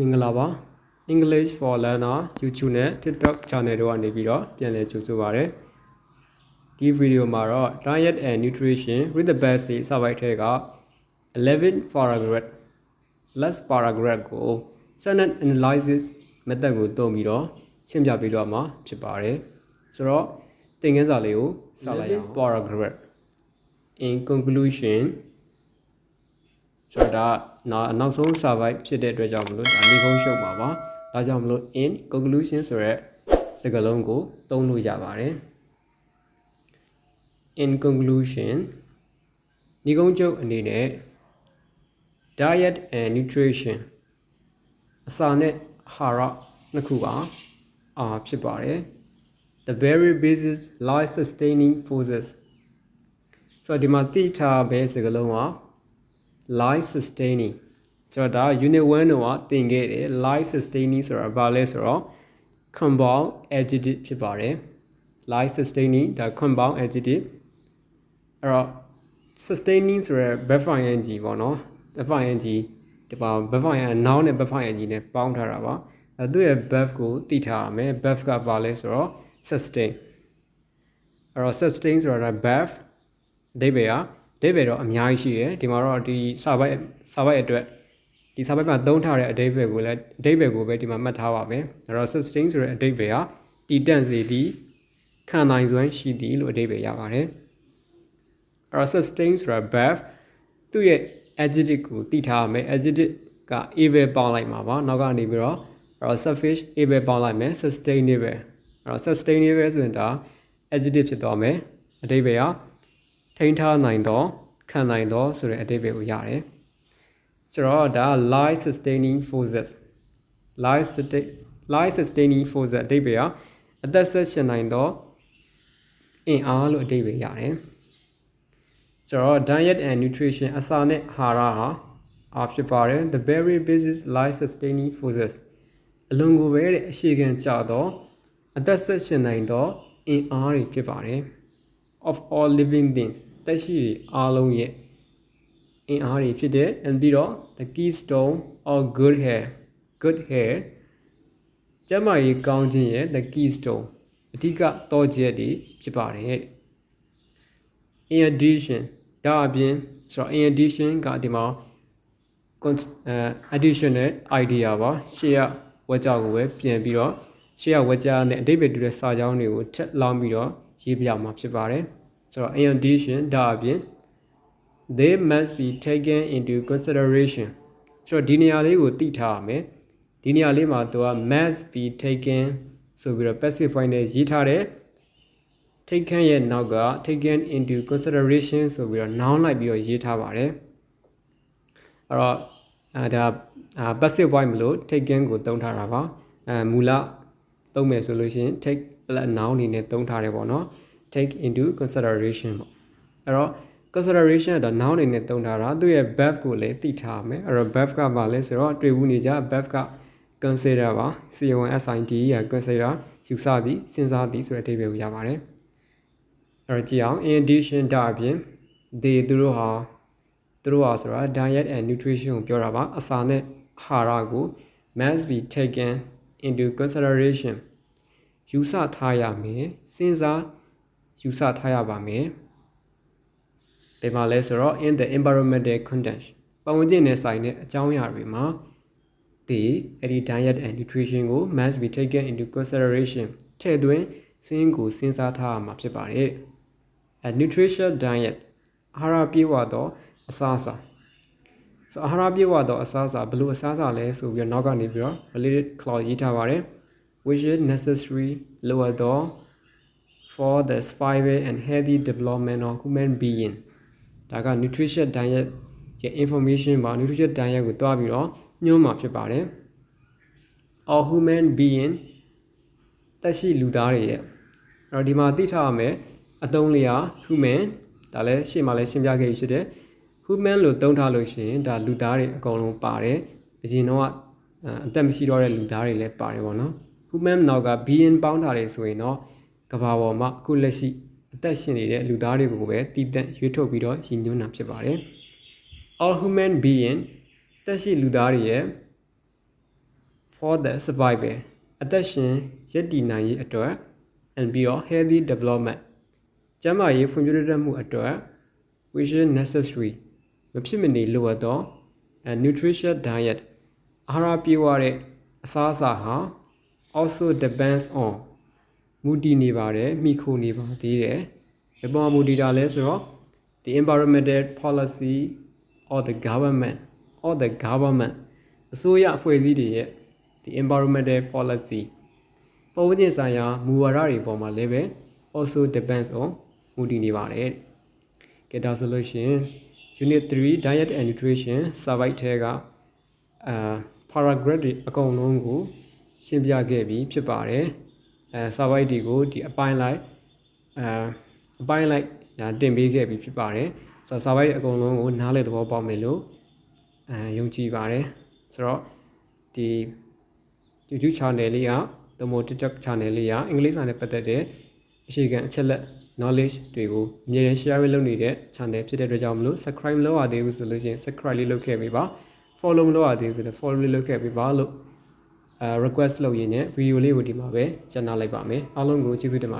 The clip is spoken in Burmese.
မင်္ဂလာပါ English for Learner YouTube နဲ့ TikTok channel တို့ကနေပြီးတော့ပြန်လည်ကြိုဆိုပါရစေဒီဗီဒီယိုမှာတော့ diet and nutrition with the basic စာပိုက်ထဲက11 paragraph last paragraph ကို sentence analysis method ကိုသုံးပြီးတော့ရှင်းပြပေးတော့မှာဖြစ်ပါတယ်ဆိုတော့သင်ခန်းစာလေးကိုစလိုက်အောင် paragraph in conclusion ဆိုတော့ဒါနောက်နောက်ဆုံးစာပိုက်ဖြစ်တဲ့အတွက်ကြောင့်မလို့ဒါနေကုန်းရှုပ်မှာပါဒါကြောင့်မလို့ in conclusion ဆိုရက်စကားလုံးကိုသုံးလို့ရပါတယ် in conclusion နေကုန်းချုပ်အနေနဲ့ diet and nutrition အစာနဲ့အာဟာရနှစ်ခုပါအာဖြစ်ပါတယ် the very basis life sustaining forces ဆိုတော့ဒီမှာတိထားပဲစကားလုံးက life sustaining ကျွန်တော်ဒါ unit 1တော့သင်ခဲ့တယ် life sustaining ဆိုတာဘာလဲဆိုတော့ compound adjective ဖြစ်ပါတယ် life sustaining ဒါ compound adjective အဲ့တော့ sustaining ဆိုရယ် verb ing ပေါ့နော် verb ing ဒီပါ verb ing noun နဲ့ verb ing နဲ့ပေါင်းထားတာပါအဲသူ့ရဲ့ verb ကိုသိထားရမယ် verb ကဘာလဲဆိုတော့ sustain အဲ့တော့ sustain ဆိုတာ verb အဓိပ္ပာယ်က အဓိပ္ပာယ်တော့အများကြီးရှိတယ်ဒီမှာတော့ဒီစာပိုက်စာပိုက်အတွက်ဒီစာပိုက်မှာသုံးထားတဲ့အဓိပ္ပာယ်ကိုလည်းအဓိပ္ပာယ်ကိုပဲဒီမှာမှတ်ထားပါမယ်အဲ့တော့ sustain ဆိုတဲ့အဓိပ္ပာယ်ကတည်တံ့စေသည်ခံနိုင်စွမ်းရှိသည်လို့အဓိပ္ပာယ်ရပါတယ်အဲ့တော့ sustain ဆိုတာ verb သူ့ရဲ့ adjective ကိုတည်ထားရမယ် adjective က able ပေါင်းလိုက်မှာပါနောက်ကနေပြီးတော့အဲ့တော့ suffix able ပေါင်းလိုက်မယ် sustainable အဲ့တော့ sustainable ဆိုရင်ဒါ adjective ဖြစ်သွားမယ်အဓိပ္ပာယ်က ထိန်းထားနိုင်သောခံနိုင်သောဆိုတဲ့အဓိပ္ပာယ်ကိုရတယ်ဆိုတော့ဒါ life sustaining forces life sustain life sustaining forces အဓိပ္ပာယ်ကအသက်ဆက်ရှင်နိုင်သောအင်အားလို့အဓိပ္ပာယ်ရတယ်ဆိုတော့ diet and nutrition အစာနဲ့အာဟာရဟာအာဖြစ်ပါတယ် the very basis life sustaining forces အလွန်ကိုပဲတဲ့အရှိခံကြသောအသက်ဆက်ရှင်နိုင်သောအင်အားတွေဖြစ်ပါတယ် of all living things တက်ရှိအားလုံးရဲ့အင်အားတွေဖြစ်တဲ့ and ပြီးတော့ the keystone of good hair good hair ကျမကြီးကောင်းခြင်းရဲ့ the keystone အဓိကတော့ချက်တွေဖြစ်ပါတယ် in addition ဒါအပြင်ဆိုတော့ in addition ကဒီမှာ additional idea ပါရှေ့ရဝက်ကြောက်ကိုပဲပြန်ပြီးတော့ရှေ့ရဝက်ကြောက်နဲ့အတိတ်ပဲတူတဲ့စာကြောင်းတွေကိုထက်လောင်းပြီးတော့ရေးပြမှာဖြစ်ပါတယ် ဆိုတော့ in addition ဒါအပြင် they must be taken into consideration ဆိုတော့ဒီနေရာလေးကိုသိထားရမယ်ဒီနေရာလေးမှာသူက must be taken ဆိုပြီးတော့ passive point နဲ့ရေးထားတယ် taken ရဲ့နောက်က taken into consideration ဆိုပြီးတော့ noun လိုက်ပြီးတော့ရေးထားပါတယ်အဲ့တော့အဲဒါ passive point မလို့ taken ကိုသုံးထားတာပါအဲမူလသုံးမယ်ဆိုလို့ရှိရင် take plus noun အနေနဲ့သုံးထားတယ်ပေါ့နော် take into consideration ပေါ့အဲ့တော့ consideration တော့ noun အနေနဲ့သုံးထားတာသူ့ရဲ့ verb ကိုလည်းသိထားမယ်အဲ့တော့ verb ကဘာလဲဆိုတော့တွေ့ဘူးနေကြ verb က consider ပါ C1SID ရ consider ယူဆသည်စဉ်းစားသည်ဆိုတဲ့အဓိပ္ပာယ်ကိုရပါတယ်အဲ့တော့ကြည့်အောင် in addition ဒါအပြင် they သူတို့ဟာသူတို့ဟာဆိုတာ diet and nutrition ကိုပြောတာပါအစာနဲ့အာဟာရကို must be taken into consideration ယူဆထားရမယ်စဉ်းစား ယူဆထားရပါမယ်။ဒီမှာလဲဆိုတော့ in the environmental condition ပတ်ဝန်းကျင်နဲ့ဆိုင်တဲ့အကြောင်းအရာတွေမှာဒီအဲ့ဒီ diet and nutrition ကို must be taken into consideration ထည့်သွင်းစဉ်းကိုစဉ်းစားထားရမှာဖြစ်ပါတယ်။ a nutrition diet အာဟာရပြည့်ဝသောအစားအစာဆိုအာဟာရပြည့်ဝသောအစားအစာဘယ်လိုအစားအစာလဲဆိုပြီးတော့နောက်ကနေပြီးတော့ related clause ရေးထားပါတယ်။ which is necessary လိုအပ်သော for the survival and healthy development of human being ဒါက nutrition diet ရဲ့ information ပါ nutrition diet ကိုတွားပြီးတော့ညွှန်းမှာဖြစ်ပါတယ် all human being တက်ရှိလူသားတွေရဲ့အဲ့တော့ဒီမှာသိထားရမယ်အသုံးလေးဟာ human ဒါလည်းရှေ့မှာလည်းရှင်းပြခဲ့ပြီဖြစ်တယ် human လို့သုံးထားလို့ရှိရင်ဒါလူသားတွေအကုန်လုံးပါတယ်အရင်တော့အသက်မရှိတော့တဲ့လူသားတွေလည်းပါတယ်ပေါ့နော် human နောက်က being ပေါင်းထားတယ်ဆိုရင်တော့ ကဘာပေါ်မှာအခုလက်ရှိအသက်ရှင်နေတဲ့လူသားတွေကိုပဲတည်တံ့ရွေးထုတ်ပြီးတော့ရည်ညွှန်းတာဖြစ်ပါတယ် all human being တက်ရှိလူသားတွေရဲ့ for the survival အသက်ရှင်ရည်တည်နိုင်ရေးအတွက် and ပြီးတော့ healthy development ကျန်းမာရေးဖွံ့ဖြိုးတိုးတက်မှုအတွက် which is necessary မဖြစ်မနေလိုအပ်သော a nutritious diet အာဟာရပြည့်ဝတဲ့အစားအစာဟာ also depends on မူတည်နေပါတယ်မိခိုနေပါသေးတယ်ဘယ်ပေါ်မှာမူတည်တာလဲဆိုတော့ the environmental policy or the government or the government အစိုးရအဖွဲ့အစည်းတွေရဲ့ the environmental policy ပတ်ဝန်းကျင်ဆိုင်ရာမူဝါဒတွေပေါ်မှာလည်းပဲ also depends on မူတည်နေပါတယ်ကဲဒါဆိုလို့ရှိရင် unit 3 diet and nutrition survey ထဲကအာ paragraph တွေအကုန်လုံးကိုရှင်းပြခဲ့ပြီးဖြစ်ပါတယ် အဲ survey တွေကိုဒီအပိုင်းလိုက်အာအပိုင်းလိုက်ညာတင်ပေးခဲ့ပြီးဖြစ်ပါတယ်ဆိုတော့ survey တွေအကုန်လုံးကိုနားလည်သဘောပေါက်မယ်လို့အဲယုံကြည်ပါတယ်ဆိုတော့ဒီ YouTube channel လေးကသို့မဟုတ် TikTok channel လေးကအင်္ဂလိပ်စာနဲ့ပတ်သက်တဲ့အခြေခံအချက်လက် knowledge တွေကိုအမြဲတမ်း share လုပ်နေတဲ့ channel ဖြစ်တဲ့အတွက်ကြောင့်မလို့ subscribe မလုပ်ရသေးဘူးဆိုလို့ရှိရင် subscribe လေးလုပ်ခဲ့ပေးပါ follow မလုပ်ရသေးဘူးဆိုတော့ follow လေးလုပ်ခဲ့ပေးပါလို့အဲ request လုပ်ရင်းနဲ့ video လေးကိုဒီမှာပဲကျန်နာလိုက်ပါမယ်အားလုံးကိုကျေးဇူးတင်ပါတယ်